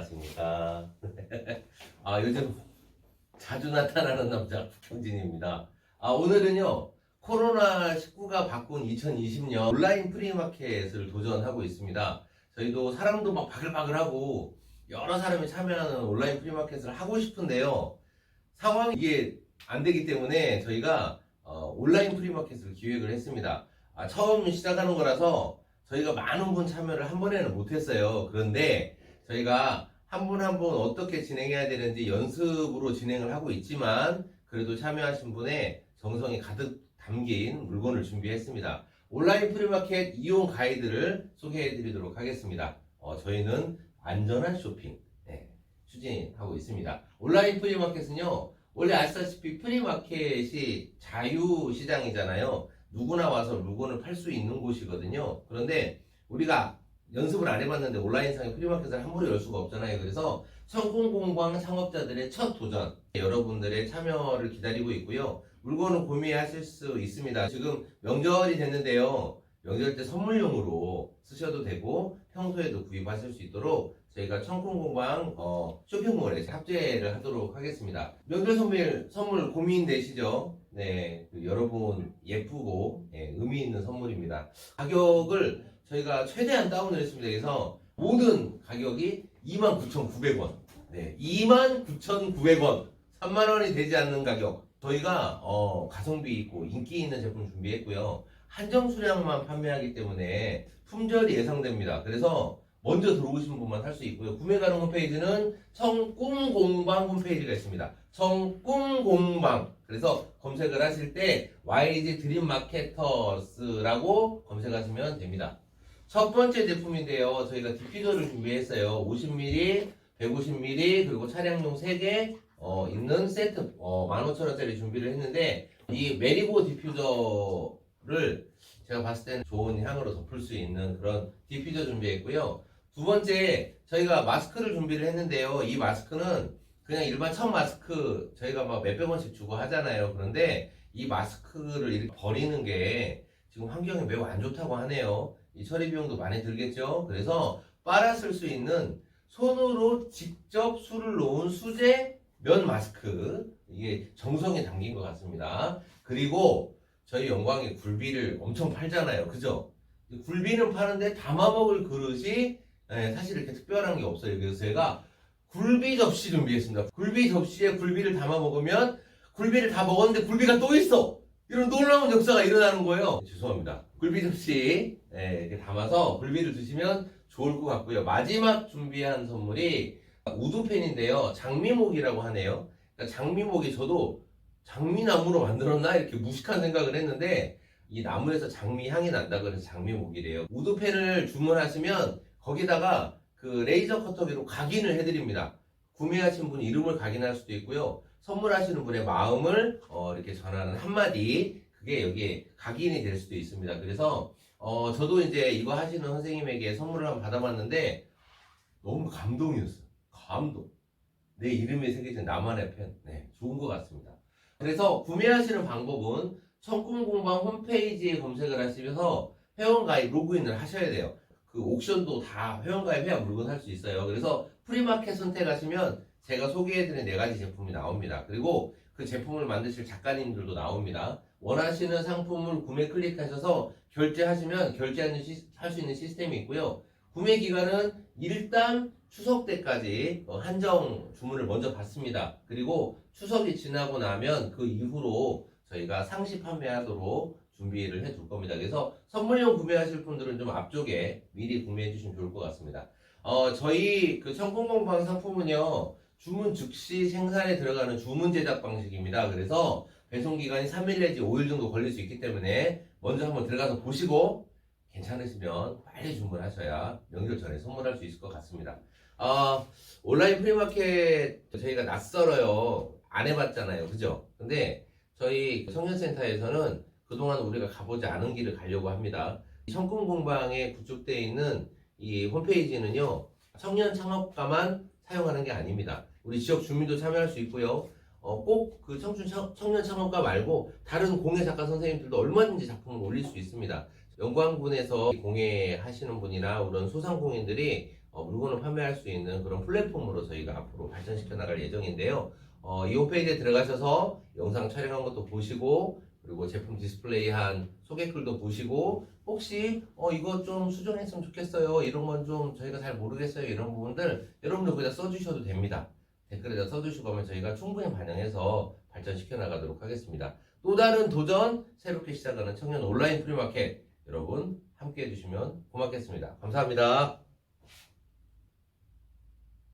안녕하십니까. 아, 요즘 자주 나타나는 남자 국현진입니다. 아, 오늘은요, 코로나19가 바꾼 2020년 온라인 프리마켓을 도전하고 있습니다. 저희도 사람도 막 바글바글하고 여러 사람이 참여하는 온라인 프리마켓을 하고 싶은데요. 상황이 이게 안 되기 때문에 저희가 어, 온라인 프리마켓을 기획을 했습니다. 아, 처음 시작하는 거라서 저희가 많은 분 참여를 한 번에는 못했어요. 그런데 저희가 한 분 한 분 어떻게 진행해야 되는지 연습으로 진행을 하고 있지만 그래도 참여하신 분의 정성이 가득 담긴 물건을 준비했습니다. 온라인 프리마켓 이용 가이드를 소개해 드리도록 하겠습니다. 어, 저희는 안전한 쇼핑 네, 추진하고 있습니다. 온라인 프리마켓은요, 원래 아시다시피 프리마켓이 자유시장이잖아요. 누구나 와서 물건을 팔 수 있는 곳이거든요. 그런데 우리가 연습을 안 해봤는데 온라인상의 프리마켓을 함부로 열 수가 없잖아요. 그래서 성공공방 창업자들의 첫 도전 여러분들의 참여를 기다리고 있고요. 물건을 구매하실 수 있습니다. 지금 명절이 됐는데요. 명절 때 선물용으로 쓰셔도 되고 평소에도 구입하실 수 있도록 저희가 청콩공방 어, 쇼핑몰에 합재를 하도록 하겠습니다. 명절 선물 선물 고민되시죠? 네, 그 여러분 예쁘고 예, 의미 있는 선물입니다. 가격을 저희가 최대한 다운을 했습니다. 그래서 모든 가격이 29,900원. 네, 29,900원. 3만 원이 되지 않는 가격. 저희가 어, 가성비 있고 인기 있는 제품 준비했고요. 한정 수량만 판매하기 때문에 품절이 예상됩니다. 그래서 먼저 들어오신 분만 살 수 있고요. 구매 가능 홈페이지는 청꿈공방 홈페이지가 있습니다. 청꿈공방. 그래서 검색을 하실 때 YG 드림 마케터스라고 검색하시면 됩니다. 첫 번째 제품인데요. 저희가 디퓨저를 준비했어요. 50ml, 150ml, 그리고 차량용 3개 어, 있는 세트 어, 15,000원짜리 준비를 했는데 이 메리고 디퓨저를 제가 봤을 때는 좋은 향으로 덮을 수 있는 그런 디퓨저 준비했고요. 두 번째 저희가 마스크를 준비를 했는데요. 이 마스크는 그냥 일반 천 마스크 저희가 막 몇백 원씩 주고 하잖아요. 그런데 이 마스크를 버리는 게 지금 환경에 매우 안 좋다고 하네요. 이 처리 비용도 많이 들겠죠. 그래서 쓸수 있는 손으로 직접 술을 놓은 수제 면 마스크 이게 정성이 담긴 것 같습니다. 그리고 저희 영광이 굴비를 엄청 팔잖아요. 그죠? 이 굴비는 파는데 담아 먹을 그릇이 예, 사실 이렇게 특별한 게 없어요. 그래서 제가 굴비 접시 준비했습니다. 굴비 접시에 굴비를 담아 먹으면 굴비를 다 먹었는데 굴비가 또 있어. 이런 놀라운 역사가 일어나는 거예요. 죄송합니다. 굴비 접시 예, 이렇게 담아서 굴비를 드시면 좋을 것 같고요. 마지막 준비한 선물이 우두펜인데요. 장미목이라고 하네요. 그러니까 장미목이 저도 장미나무로 만들었나 이렇게 무식한 생각을 했는데 이 나무에서 장미 향이 난다 그래서 장미목이래요. 우드펜을 주문하시면 거기다가 그 레이저 커터기로 각인을 해드립니다. 구매하신 분 이름을 각인할 수도 있고요. 선물하시는 분의 마음을 어, 이렇게 전하는 한마디 그게 여기에 각인이 될 수도 있습니다. 그래서 어, 저도 이제 이거 하시는 선생님에게 선물을 한번 받아봤는데 너무 감동이었어요. 감동. 내 이름이 새겨진 나만의 펜. 네, 좋은 것 같습니다. 그래서 구매하시는 방법은 청꿈공방 홈페이지에 검색을 하시면서 회원가입 로그인을 하셔야 돼요. 그 옥션도 다 회원가입해야 물건 살 수 있어요. 그래서 프리마켓 선택하시면 제가 소개해드린 네 가지 제품이 나옵니다. 그리고 그 제품을 만드실 작가님들도 나옵니다. 원하시는 상품을 구매 클릭하셔서 결제하시면 결제할 수 있는 시스템이 있고요. 구매 기간은 일단 추석 때까지 어, 한정 주문을 먼저 받습니다. 그리고 추석이 지나고 나면 그 이후로 저희가 상시 판매하도록 준비를 해둘 겁니다. 그래서 선물용 구매하실 분들은 좀 앞쪽에 미리 구매해 주시면 좋을 것 같습니다. 어, 저희 그 청공공방 상품은요, 주문 즉시 생산에 들어가는 주문 제작 방식입니다. 그래서 배송 기간이 3일 내지 5일 정도 걸릴 수 있기 때문에 먼저 한번 들어가서 보시고 괜찮으시면 빨리 주문하셔야 명절 전에 선물할 수 있을 것 같습니다. 아, 온라인 프리마켓 저희가 낯설어요. 안 해봤잖아요. 그죠? 근데 저희 청년센터에서는 그동안 우리가 가보지 않은 길을 가려고 합니다. 청금공방에 구축되어 있는 이 홈페이지는요, 청년 창업가만 사용하는 게 아닙니다. 우리 지역 주민도 참여할 수 있고요. 어, 꼭 그 청춘 창- 청년 창업가 말고 다른 공예 작가 선생님들도 얼마든지 작품을 올릴 수 있습니다. 영광군에서 공예 하시는 분이나 그런 소상공인들이 어, 물건을 판매할 수 있는 그런 플랫폼으로 저희가 앞으로 발전시켜 나갈 예정인데요. 어, 이 홈페이지에 들어가셔서 영상 촬영한 것도 보시고 그리고 제품 디스플레이한 소개글도 보시고 혹시 어 이거 좀 수정했으면 좋겠어요 이런 건 좀 저희가 잘 모르겠어요 이런 부분들 여러분들 그냥 써주셔도 됩니다 댓글에다 써주시고 하면 저희가 충분히 반영해서 발전시켜 나가도록 하겠습니다. 또 다른 도전 새롭게 시작하는 청년 온라인 프리마켓 여러분 함께 해주시면 고맙겠습니다. 감사합니다